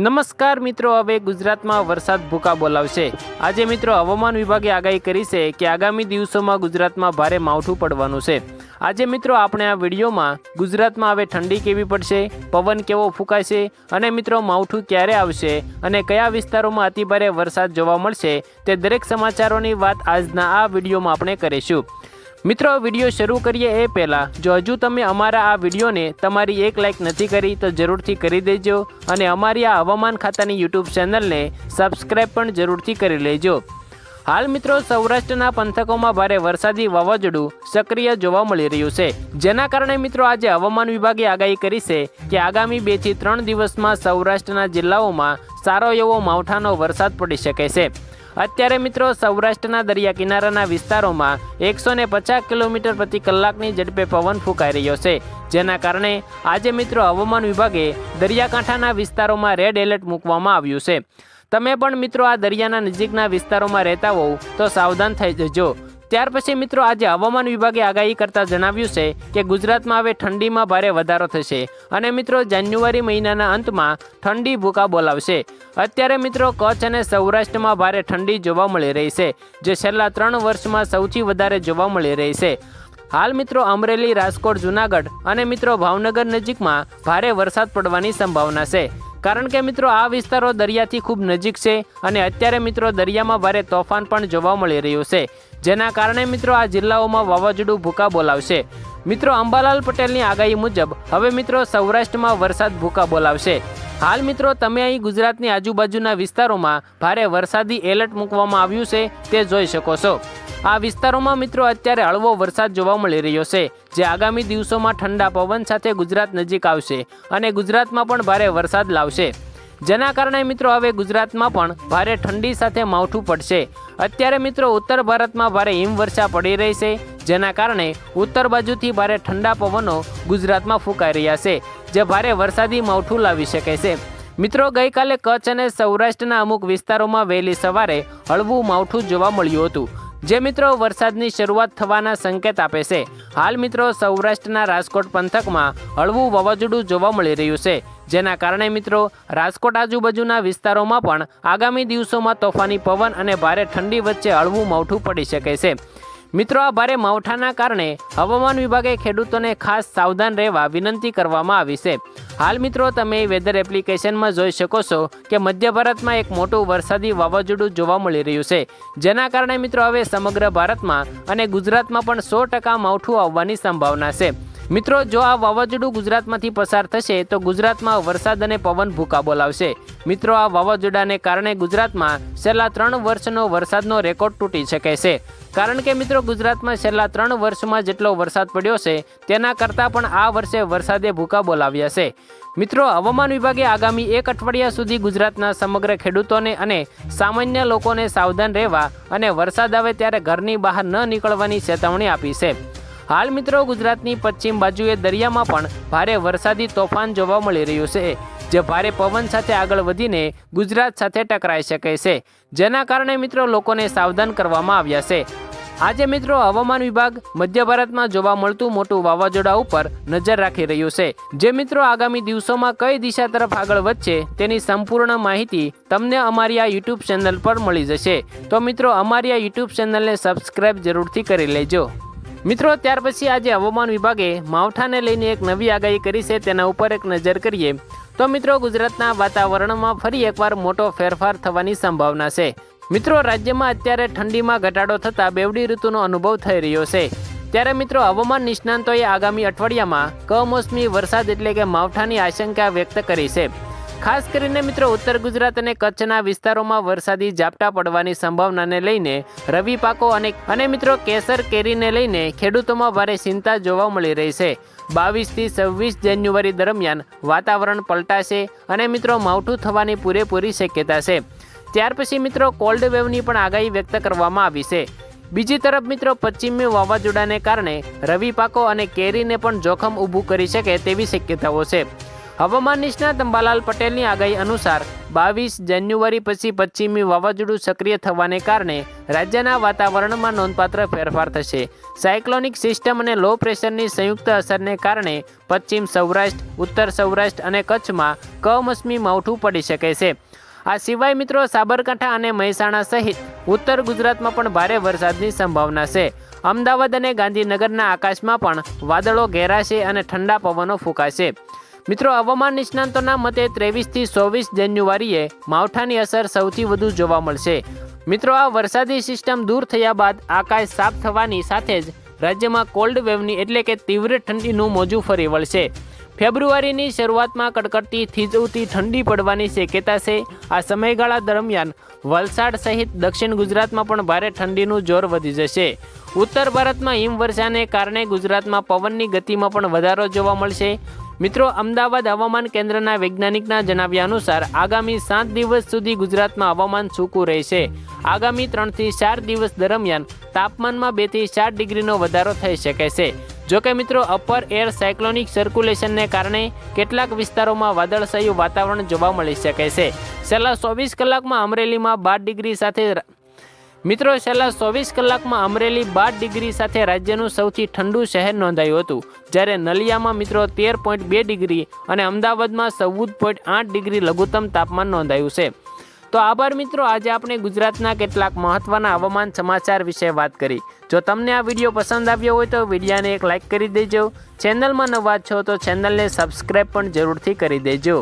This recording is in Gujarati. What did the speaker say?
નમસ્કાર મિત્રો, હવે ગુજરાતમાં વરસાદ ભૂકા બોલાવશે. આજે મિત્રો, હવામાન વિભાગે આગાહી કરી છે કે આગામી દિવસોમાં ગુજરાતમાં ભારે માવઠું પડવાનું છે. આજે મિત્રો, આપણે આ વિડીયોમાં ગુજરાતમાં હવે ઠંડી કેવી પડશે, પવન કેવો ફૂંકાશે અને મિત્રો, માવઠું ક્યારે આવશે અને કયા વિસ્તારોમાં અતિભારે વરસાદ જોવા મળશે તે દરેક સમાચારોની વાત આજના આ વિડીયોમાં આપણે કરીશું. મિત્રો વીડિયો શરૂ કરીએ એ પહેલાં. જો હજુ તમે અમારા આ વિડીયોને તમારી એક લાઇક નથી કરી, તો જરૂરથી કરી દેજો અને અમારી આ હવામાન ખાતાની યુટ્યુબ ચેનલને સબસ્ક્રાઈબ પણ જરૂરથી કરી લેજો. હાલ મિત્રો, સૌરાષ્ટ્રના પંથકોમાં ભારે વરસાદી વાવાઝોડું સક્રિય જોવા મળી રહ્યું છે. જેના કારણે મિત્રો, આજે હવામાન વિભાગે આગાહી કરી છે કે આગામી બેથી ત્રણ દિવસમાં સૌરાષ્ટ્રના જિલ્લાઓમાં સારો એવો માવઠાનો વરસાદ પડી શકે છે. અત્યારે મિત્રો સૌરાષ્ટ્રના દરિયા કિનારાના વિસ્તારોમાં એકસો પચાસ કિલોમીટર પ્રતિ કલાકની ઝડપે પવન ફૂંકાઈ રહ્યો છે. જેના કારણે આજે મિત્રો હવામાન વિભાગે દરિયાકાંઠાના વિસ્તારોમાં રેડ એલર્ટ મૂકવામાં આવ્યું છે. તમે પણ મિત્રો આ દરિયાના નજીકના વિસ્તારોમાં રહેતા હોવ તો સાવધાન થઈ જજો. ત્યાર પછી મિત્રો આજે હવામાન વિભાગે આગાહી કરતા જણાવ્યું છે કે ગુજરાતમાં હવે ઠંડીમાં ભારે વધારો થશે અને મિત્રો જાન્યુઆરી મહિનાના અંતમાં ઠંડી ભૂકા બોલાવશે. અત્યારે મિત્રો કચ્છ અને સૌરાષ્ટ્રમાં ભારે ઠંડી જોવા મળી રહી છે, જે છેલ્લા ત્રણ વર્ષમાં સૌથી વધારે જોવા મળી રહી છે. હાલ મિત્રો અમરેલી, રાજકોટ, જુનાગઢ અને મિત્રો ભાવનગર નજીકમાં ભારે વરસાદ પડવાની સંભાવના છે. કારણ કે મિત્રો, આ વિસ્તારો દરિયાથી ખૂબ નજીક છે અને અત્યારે મિત્રો દરિયામાં ભારે તોફાન પણ જોવા મળી રહ્યું છે. જેના કારણે મિત્રો, આ જિલ્લાઓમાં વાવાઝોડું ભૂકા બોલાવશે. મિત્રો, અંબાલાલ પટેલની આગાહી મુજબ હવે મિત્રો સૌરાષ્ટ્રમાં વરસાદ ભૂકા બોલાવશે. હાલ મિત્રો, તમે અહીં ગુજરાતની આજુબાજુના વિસ્તારોમાં ભારે વરસાદી એલર્ટ મૂકવામાં આવ્યું છે, તે જોઈ શકો છો. આ વિસ્તારોમાં મિત્રો અત્યારે હળવો વરસાદ જોવા મળી રહ્યો છે, જે આગામી દિવસોમાં ઠંડા પવન સાથે ગુજરાત નજીક આવશે અને ગુજરાતમાં પણ ભારે વરસાદ લાવશે. જેના કારણે મિત્રો હવે ગુજરાતમાં પણ ભારે ઠંડી સાથે માવઠું પડશે. અત્યારે મિત્રો ઉત્તર ભારતમાં ભારે હિમવર્ષા પડી રહી છે, જેના કારણે ઉત્તર બાજુથી ભારે ઠંડા પવનો ગુજરાતમાં ફૂંકાઈ રહ્યા છે, જે ભારે વરસાદી માવઠું લાવી શકે છે. મિત્રો ગઈકાલે કચ્છ અને સૌરાષ્ટ્રના અમુક વિસ્તારોમાં વહેલી સવારે હળવું માવઠું જોવા મળ્યું હતું. જે મિત્રો વરસાદની શરૂઆત થવાના સંકેત આપે છે. હાલ મિત્રો સૌરાષ્ટ્રના રાજકોટ પંથકમાં હળવું વાવાઝોડું જોવા મળી રહ્યું છે. જેના કારણે મિત્રો રાજકોટ આજુબાજુના વિસ્તારોમાં પણ આગામી દિવસોમાં તોફાની પવન અને ભારે ઠંડી વચ્ચે હળવું માવઠું પડી શકે છે. મિત્રો, આ ભારે માવઠાના કારણે હવામાન વિભાગે ખેડૂતોને ખાસ સાવધાન રહેવા વિનંતી કરવામાં આવી છે. હાલ મિત્રો, તમે વેધર એપ્લિકેશનમાં જોઈ શકો છો કે મધ્ય ભારતમાં એક મોટું વરસાદી વાવાઝોડું જોવા મળી રહ્યું છે. જેના કારણે મિત્રો, હવે સમગ્ર ભારતમાં અને ગુજરાતમાં પણ સો ટકા માવઠું આવવાની સંભાવના છે. મિત્રો, જો આ વાવાઝોડું ગુજરાતમાંથી પસાર થશે, તો ગુજરાતમાં વરસાદ અને પવન ભૂકા બોલાવશે મિત્રો, આ વાવાઝોડાને કારણે ગુજરાતમાં છેલ્લા ત્રણ વર્ષનો વરસાદનો રેકોર્ડ તૂટી શકે છે. કારણ કે મિત્રો, ગુજરાતમાં છેલ્લા ત્રણ વર્ષમાં જેટલો વરસાદ પડ્યો છે, તેના કરતાં પણ આ વર્ષે વરસાદે ભૂકા બોલાવ્યા છે. મિત્રો, હવામાન વિભાગે આગામી એક અઠવાડિયા સુધી ગુજરાતના સમગ્ર ખેડૂતોને અને સામાન્ય લોકોને સાવધાન રહેવા અને વરસાદ આવે ત્યારે ઘરની બહાર ન નીકળવાની ચેતવણી આપી છે. હાલ મિત્રો ગુજરાતની પશ્ચિમ બાજુએ દરિયામાં પણ ભારે વરસાદી તોફાન જોવા મળી રહ્યું છે, જે ભારે પવન સાથે આગળ વધીને ગુજરાત સાથે ટકરાઈ શકે છે. જેના કારણે મિત્રો લોકોને સાવધાન કરવામાં આવ્યા છે. આજે મિત્રો હવામાન વિભાગ મધ્ય ભારતમાં જોવા મળતું મોટું વાવાઝોડા ઉપર નજર રાખી રહ્યું છે. જે મિત્રો આગામી દિવસોમાં કઈ દિશા તરફ આગળ વધશે તેની સંપૂર્ણ માહિતી તમને અમારી આ યુટ્યુબ ચેનલ પર મળી જશે. તો મિત્રો અમારી આ યુટ્યુબ ચેનલને સબસ્ક્રાઇબ જરૂરથી કરી લેજો. મિત્રો, ત્યાર પછી આજે હવામાન વિભાગે માવઠાને લઈને એક નવી આગાહી કરી છે. તેના ઉપર એક નજર કરીએ. તો મિત્રો, ગુજરાતના વાતાવરણમાં ફરી એકવાર મોટો ફેરફાર થવાની સંભાવના છે. મિત્રો, રાજ્યમાં અત્યારે ઠંડીમાં ઘટાડો થતાં બેવડી ઋતુનો અનુભવ થઈ રહ્યો છે. ત્યારે મિત્રો, હવામાન નિષ્ણાંતોએ આગામી અઠવાડિયામાં કમોસમી વરસાદ એટલે કે માવઠાની આશંકા વ્યક્ત કરી છે. ખાસ કરીને મિત્રો, ઉત્તર ગુજરાત અને કચ્છના વિસ્તારોમાં વરસાદી ઝાપટા પડવાની સંભાવનાને લઈને રવિ પાકો અને અને મિત્રો કેસર કેરીને લઈને ખેડૂતોમાં ભારે ચિંતા જોવા મળી રહી છે. બાવીસથી છવ્વીસ જાન્યુઆરી દરમિયાન વાતાવરણ પલટાશે અને મિત્રો માવઠું થવાની પૂરેપૂરી શક્યતા છે. ત્યાર પછી મિત્રો કોલ્ડ વેવની પણ આગાહી વ્યક્ત કરવામાં આવી છે. બીજી તરફ મિત્રો, પશ્ચિમી વાવાઝોડાને કારણે રવિ પાકો અને કેરીને પણ જોખમ ઊભું કરી શકે તેવી શક્યતાઓ છે. હવામાન નિષ્ણાત અંબાલાલ પટેલની આગાહી અનુસાર બાવીસ જાન્યુઆરી પછી પશ્ચિમી વાવાઝોડું સક્રિય થવાને કારણે રાજ્યના વાતાવરણમાં નોંધપાત્ર ફેરફાર થશે. સાયક્લોનિક સિસ્ટમ અને લો પ્રેશરની સંયુક્ત અસરને કારણે પશ્ચિમ સૌરાષ્ટ્ર, ઉત્તર સૌરાષ્ટ્ર અને કચ્છમાં કમોસમી માવઠું પડી શકે છે. આ સિવાય મિત્રો સાબરકાંઠા અને મહેસાણા સહિત ઉત્તર ગુજરાતમાં પણ ભારે વરસાદની સંભાવના છે. અમદાવાદ અને ગાંધીનગરના આકાશમાં પણ વાદળો ઘેરાશે અને ઠંડા પવનો ફૂંકાશે. મિત્રો, હવામાન નિષ્ણાંતોના મતે ત્રેવીસથી ચોવીસ જાન્યુઆરીએ માવઠાની અસર સૌથી વધુ જોવા મળશે. મિત્રો, આ વરસાદી સિસ્ટમ દૂર થયા બાદ આકાશ સાફ થવાની સાથે જ રાજ્યમાં કોલ્ડ વેવની એટલે કે તીવ્ર ઠંડીનું મોજું ફરી વળશે. ફેબ્રુઆરીની શરૂઆતમાં કડકડતી થીજવતી ઠંડી પડવાની શક્યતા છે. આ સમયગાળા દરમિયાન વલસાડ સહિત દક્ષિણ ગુજરાતમાં પણ ભારે ઠંડીનું જોર વધી જશે. ઉત્તર ભારતમાં હિમવર્ષાને કારણે ગુજરાતમાં પવનની ગતિમાં પણ વધારો જોવા મળશે. મિત્રો, અમદાવાદ હવામાન કેન્દ્રના વૈજ્ઞાનિકના જણાવ્યા અનુસાર આગામી સાત દિવસ સુધી ગુજરાતમાં હવામાન સૂકું રહેશે. આગામી ત્રણથી ચાર દિવસ દરમિયાન તાપમાનમાં બેથી ચાર ડિગ્રીનો વધારો થઈ શકે છે. જોકે મિત્રો, અપર એર સાયક્લોનિક સર્ક્યુલેશનને કારણે કેટલાક વિસ્તારોમાં વાદળછાયું વાતાવરણ જોવા મળી શકે છે. છેલ્લા ચોવીસ કલાકમાં અમરેલીમાં બાર ડિગ્રી સાથે મિત્રો, છેલ્લા ચોવીસ કલાકમાં અમરેલી બાર ડિગ્રી સાથે રાજ્યનું સૌથી ઠંડુ શહેર નોંધાયું હતું. જ્યારે નલિયામાં મિત્રો તેર પોઈન્ટ બે ડિગ્રી અને અમદાવાદમાં ચૌદ પોઈન્ટ આઠ ડિગ્રી લઘુત્તમ તાપમાન નોંધાયું છે. તો આભાર મિત્રો, આજે આપણે ગુજરાતના કેટલાક મહત્ત્વના હવામાન સમાચાર વિશે વાત કરી. જો તમને આ વીડિયો પસંદ આવ્યો હોય તો વિડીયાને એક લાઇક કરી દેજો. ચેનલમાં નવા છો તો ચેનલને સબસ્ક્રાઈબ પણ જરૂરથી કરી દેજો.